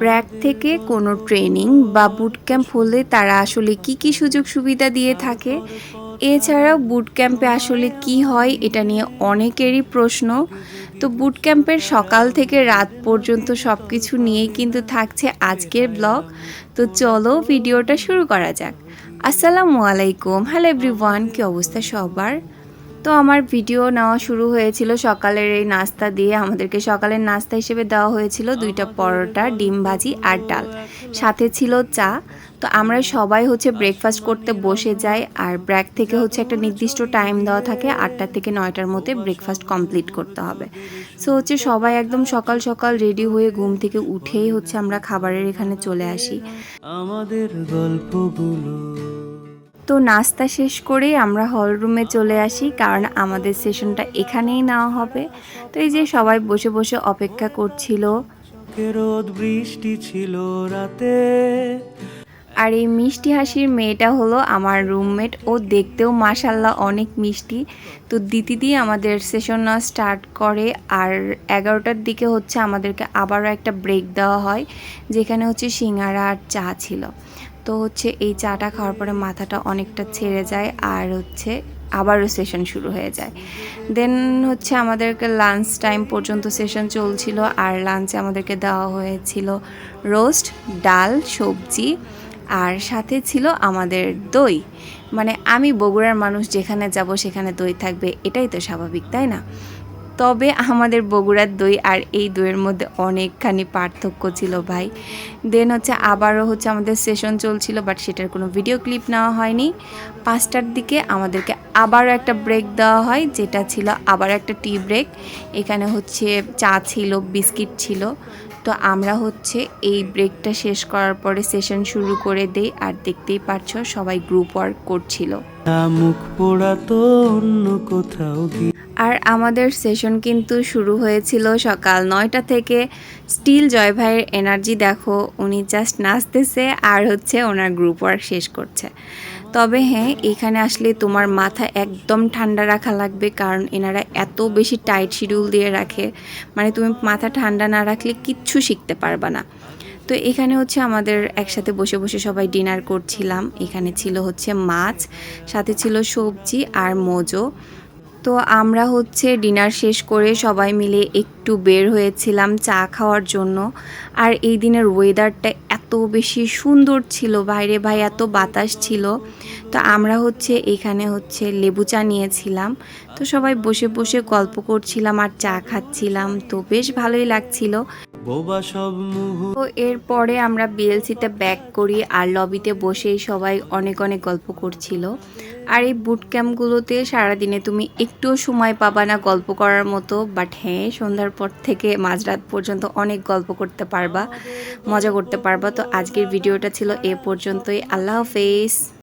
ব্র্যাক থেকে কোনো ট্রেনিং বা বুট ক্যাম্প হলে তারা আসলে কি কি সুযোগ সুবিধা দিয়ে থাকে? এছাড়াও বুট ক্যাম্পে আসলে কি হয় এটা নিয়ে অনেকেরই প্রশ্ন। তো বুট ক্যাম্পের সকাল থেকে রাত পর্যন্ত সব কিছু নিয়েই কিন্তু থাকছে আজকের ব্লগ তো চলো ভিডিওটা শুরু করা যাক। আসসালামু আলাইকুম। হ্যালো এভরিওয়ান কী অবস্থা সবার? তো আমার ভিডিও নেওয়া শুরু হয়েছিল সকালের এই নাস্তা দিয়ে। আমাদেরকে সকালের নাস্তা হিসেবে দেওয়া হয়েছিল দুইটা পরোটা, ডিম ভাজি আর ডাল। সাথে ছিল চা। তো আমরা সবাই হচ্ছে ব্রেকফাস্ট করতে বসে যাই আর ব্র্যাক থেকে হচ্ছে একটা নির্দিষ্ট টাইম দেওয়া থাকে, আটটা থেকে নয়টার মধ্যে ব্রেকফাস্ট কমপ্লিট করতে হবে। সো হচ্ছে সবাই একদম সকাল সকাল রেডি হয়ে ঘুম থেকে উঠেই হচ্ছে আমরা খাবারের এখানে চলে আসি। আমাদের গল্পগুলো। তো নাস্তা শেষ করেই আমরা হল রুমে চলে আসি কারণ আমাদের সেশনটা এখানেই নেওয়া হবে। তো এই যে সবাই বসে বসে অপেক্ষা করছিল। রোদ বৃষ্টি ছিল রাতে। আর এই মিষ্টি হাসির মেয়েটা হলো আমার রুমমেট ও দেখতেও মাসাল্লাহ অনেক মিষ্টি। তো দিদি আমাদের সেশন না স্টার্ট করে আর এগারোটার দিকে হচ্ছে আমাদেরকে আবারও একটা ব্রেক দেওয়া হয় যেখানে হচ্ছে সিঙ্গারা আর চা ছিল। তো হচ্ছে এই চাটা খাওয়ার পরে মাথাটা অনেকটা ছেড়ে যায় আর হচ্ছে আবারও সেশন শুরু হয়ে যায়। দেন হচ্ছে আমাদেরকে লাঞ্চ টাইম পর্যন্ত সেশন চলছিল আর লাঞ্চে আমাদেরকে দেওয়া হয়েছিল রোস্ট ডাল, সবজি আর সাথে ছিল আমাদের দই। মানে আমি বগুড়ার মানুষ যেখানে যাব সেখানে দই থাকবে, এটাই তো স্বাভাবিক, তাই না? তবে আমাদের বগুড়ার দই আর এই দইয়ের মধ্যে অনেকখানি পার্থক্য ছিল ভাই। দেন হচ্ছে আবারও হচ্ছে আমাদের সেশন চলছিল বাট সেটার কোনো ভিডিও ক্লিপ নেওয়া হয়নি। পাঁচটার দিকে আমাদেরকে আবারও একটা ব্রেক দেওয়া হয়, যেটা ছিল আবার একটা টি ব্রেক এখানে হচ্ছে চা ছিল, বিস্কিট ছিল। তো আমরা হচ্ছে এই ব্রেকটা শেষ করার পরে সেশন শুরু করে দেই, আর দেখতেই পারছ সবাই গ্রুপ ওয়ার্ক করছিল। মুখ পোড়া তো অন্য কোথাও আর আমাদের সেশন কিন্তু শুরু হয়েছিল সকাল নয়টা থেকে। স্টিল জয় ভাইয়ের এনার্জি দেখো, উনি জাস্ট নাচতেছে আর হচ্ছে ওনার গ্রুপ ওয়ার্ক শেষ করছে। তবে হ্যাঁ এখানে আসলে তোমার মাথা একদম ঠান্ডা রাখা লাগবে কারণ এনারা এত বেশি টাইট শিডিউল দিয়ে রাখে। মানে তুমি মাথা ঠান্ডা না রাখলে কিচ্ছু শিখতে পারবা না। তো এখানে হচ্ছে আমাদের একসাথে বসে বসে সবাই ডিনার করছিলাম। এখানে ছিল হচ্ছে মাছ, সাথে ছিল সবজি আর মোজো। তো আমরা হচ্ছে ডিনার শেষ করে সবাই মিলে একটু বের হয়েছিলাম চা খাওয়ার জন্য। আর এই দিনের ওয়েদারটা এত বেশি সুন্দর ছিল বাইরে ভাই এত বাতাস ছিল। তো আমরা হচ্ছে এখানে হচ্ছে লেবু চা নিয়েছিলাম। তো সবাই বসে বসে গল্প করছিলাম আর চা খাচ্ছিলাম। তো বেশ ভালোই লাগছিল। তো এরপরে আমরা বিএলসিতে ব্যাক করি আর লবিতে বসেই সবাই অনেক অনেক গল্প করছিল। আর এই বুট ক্যাম্পগুলোতে সারাদিনে তুমি একটুও সময় পাবা না গল্প করার মতো বাট হ্যাঁ সন্ধ্যার পর থেকে মাঝরাত পর্যন্ত অনেক গল্প করতে পারবা, মজা করতে পারবা। তো আজকের ভিডিওটা ছিল এ পর্যন্তই। আল্লাহ হাফেজ।